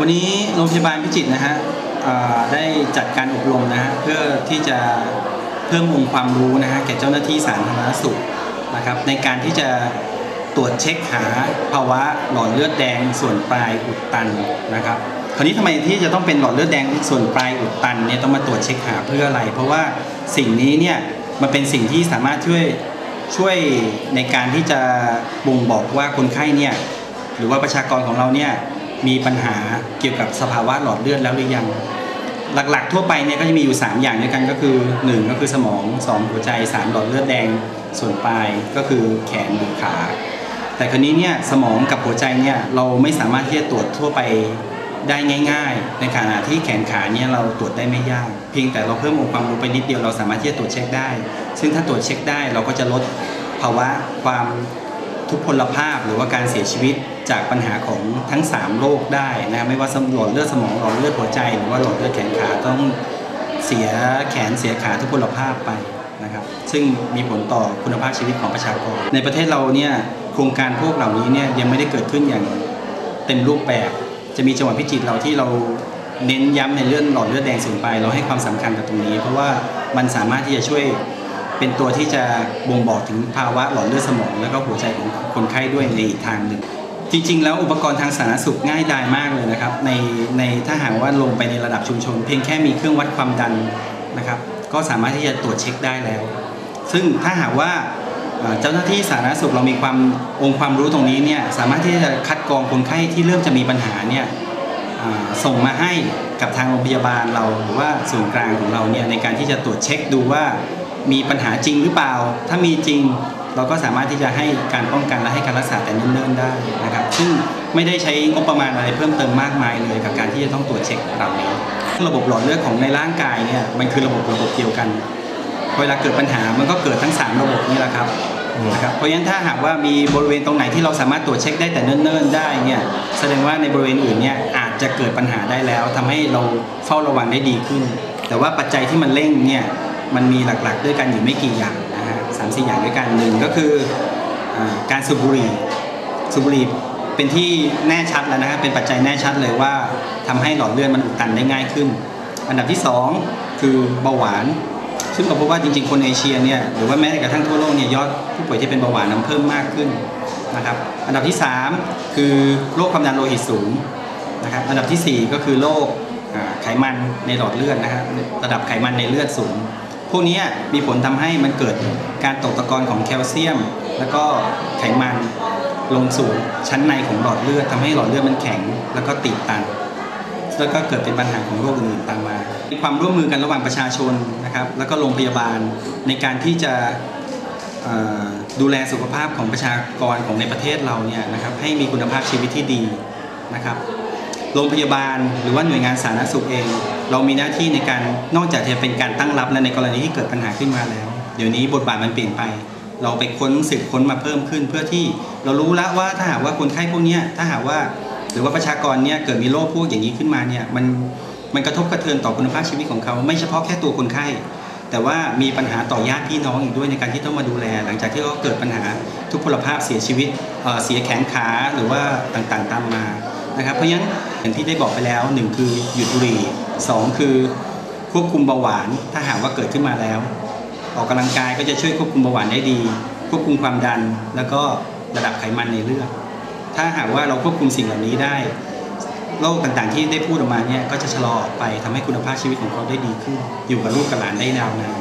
วันนี้โรงพยาบาลพิจิตรนะฮะได้จัดการอบรมนะฮะเพื่อที่จะเพิ่มองค์ความรู้นะฮะแก่เจ้าหน้าที่สาธารณสุขนะครับ ในการที่จะตรวจเช็คหาภาวะหลอดเลือดแดงส่วนปลายอุดตันนะครับคราวนี้ทำไมที่จะต้องเป็นหลอดเลือดแดงส่วนปลายอุดตันเนี่ยต้องมาตรวจเช็คหาเพื่ออะไร เพราะว่าสิ่งนี้เนี่ยมันเป็นสิ่งที่สามารถช่วยช่วยในการที่จะบ่งบอกว่าคนไข้เนี่ยหรือว่าประชากรของเราเนี่ย มีปัญหาเกี่ยวกับสภาวะหลอดเลือดแล้วหรือยัง หลักๆ ทั่วไปเนี่ยก็จะมีอยู่ 3 อย่างด้วยกันก็คือ 1 ก็คือสมอง 2 หัวใจ 3 หลอดเลือดแดงส่วนปลายก็คือแขนหรือขา แต่ครนี้เนี่ยสมองกับหัวใจเนี่ยเราไม่สามารถที่จะตรวจทั่วไปได้ง่ายๆ ในขณะที่แขนขาเนี่ยเราตรวจได้ไม่ยาก เพียงแต่เราเพิ่มองค์ความรู้ไปนิดเดียวเราสามารถที่จะตรวจเช็คได้ ซึ่งถ้าตรวจเช็คได้เราก็จะลดภาวะความ ทุพพลภาพหรือว่าการเสียชีวิตจากปัญหาของทั้ง 3 โรคได้นะไม่ว่าหลอดเลือดสมองหลอดเลือดหัวใจ หรือว่าหลอดเลือดแขนขาต้องเสียแขนเสียขาทุพพลภาพไปนะครับ ซึ่งมีผลต่อคุณภาพชีวิตของประชากร ในประเทศเราเนี่ยโครงการพวกเหล่านี้เนี่ยยังไม่ได้เกิดขึ้นอย่างเต็มรูปแบบ จะมีจังหวัดพิจิตรเราที่เราเน้นย้ำในเรื่องหลอดเลือดแดงสูงไป เราให้ความสำคัญกับตรงนี้ เพราะว่ามันสามารถที่จะช่วย เป็นตัวที่จะบ่งบอกถึงภาวะหลอดเลือดสมอง แล้วก็หัวใจของคนไข้ด้วยในอีกทางหนึ่ง จริง ๆ แล้วอุปกรณ์ทางสาธารณสุขง่ายดายมากเลยนะครับ ในในถ้าหากว่าลงไปในระดับชุมชน เพียงแค่มีเครื่องวัดความดันนะครับ ก็สามารถที่จะตรวจเช็คได้แล้ว ซึ่งถ้าหากว่าเจ้าหน้าที่สาธารณสุขเรามีความองค์ความรู้ตรงนี้เนี่ยสามารถที่จะคัดกรองคนไข้ที่เริ่มจะมีปัญหาเนี่ยส่งมาให้กับทางโรงพยาบาลเราหรือว่าศูนกลางของเราเนี่ยในการที่จะตรวจเช็คดูว่า มีปัญหาจริงหรือเปล่า ถ้ามีจริงเราก็สามารถที่จะให้การป้องกันและให้การรักษาแต่เนิ่นๆได้นะครับ ซึ่งไม่ได้ใช้งบประมาณอะไรเพิ่มเติมมากมายเลยกับการที่จะต้องตรวจเช็คเหล่านี้ระบบหลอดเลือดของในร่างกายเนี่ยมันคือระบบระบบเดียวกัน เวลาเกิดปัญหามันก็เกิดทั้ง 3 ระบบนี่แหละครับนะครับเพราะฉะนั้นถ้าหากว่ามีบริเวณตรงไหนที่เราสามารถตรวจเช็คได้แต่เนิ่นๆได้เนี่ยแสดงว่าในบริเวณอื่นเนี่ยอาจจะเกิดปัญหาได้แล้วทำให้เราเฝ้าระวังได้ดีขึ้น แต่ว่าปัจจัยที่มันเร่งเนี่ย มันมีหลักๆ ด้วยกันอยู่ไม่กี่อย่างนะฮะสามสี่อย่างด้วยกันหนึ่งก็คืออการสูบบุหรี่สูบบุหรี่เป็นที่แน่ชัดแล้วนะครับเป็นปัจจัยแน่ชัดเลยว่าทำให้หลอดเลือดมันอุดตันได้ง่ายขึ้น อันดับที่สองคือเบาหวาน ซึ่งเราพบว่าจริงๆ คนเอเชียเนี่ยหรือว่าแม้กระทั่งทั่วโลกเนี่ยยอดผู้ป่วยที่เป็นเบาหวานนั้นเพิ่มมากขึ้นนะครับอันดับที่ 3 คือโรคความดันโลหิตสูงนะครับอันดับทีสี่4 ก็คือโรคไขมันในหลอดเลือดนะครับระดับไขมันในเลือดสูง พวกนี้มีผลทำให้มันเกิดการตกตะกอนของแคลเซียม แล้วก็ไขมันลงสู่ชั้นในของหลอดเลือดทำให้หลอดเลือดมันแข็ง แล้วก็ติดตัน แล้วก็เกิดเป็นปัญหาของโรคอื่นๆตามมา มีความร่วมมือกันระหว่างประชาชนนะครับ แล้วก็โรงพยาบาลในการที่จะดูแลสุขภาพของประชากรของในประเทศเราเนี่ยนะครับให้มีคุณภาพชีวิตที่ดีนะครับ โรงพยาบาล หรือว่าหน่วยงานสาธารณสุขเอง เรามีหน้าที่ในการนอกจากจะเป็นการตั้งรับและในกรณีที่เกิดปัญหาขึ้นมาแล้ว เดี๋ยวนี้บทบาทมันเปลี่ยนไป เราไปค้นสืบค้นมาเพิ่มขึ้น เพื่อที่เรารู้แล้วว่าถ้าหากว่าคนไข้พวกนี้ถ้าหากว่าหรือว่าประชากรเนี่ยเกิดมีโรคพวกอย่างนี้ขึ้นมาเนี่ยมันมันกระทบกระเทือนต่อคุณภาพชีวิตของเขา ไม่เฉพาะแค่ตัวคนไข้ แต่ว่ามีปัญหาต่อญาติพี่น้องอีกด้วยในการที่ต้องมาดูแล หลังจากที่เขาเกิดปัญหาทุพพลภาพเสียชีวิตเเสียแขนขาหรือว่าต่างๆตามมา นะครับ เพราะฉะนั้นอย่างที่ได้บอกไปแล้วหนึ่งคือหยุดบุหรี่สองคือควบคุมเบาหวาน ถ้าหากว่าเกิดขึ้นมาแล้ว ออกกำลังกายก็จะช่วยควบคุมเบาหวานได้ดี ควบคุมความดัน แล้วก็ระดับไขมันในเลือด ถ้าหากว่าเราควบคุมสิ่งเหล่านี้ได้โรคต่างๆที่ได้พูดออกมาเนี่ยก็จะชะลอออกไปทำให้คุณภาพชีวิตของเขาได้ดีขึ้น อยู่กับลูกกับหลานได้ยาวนาน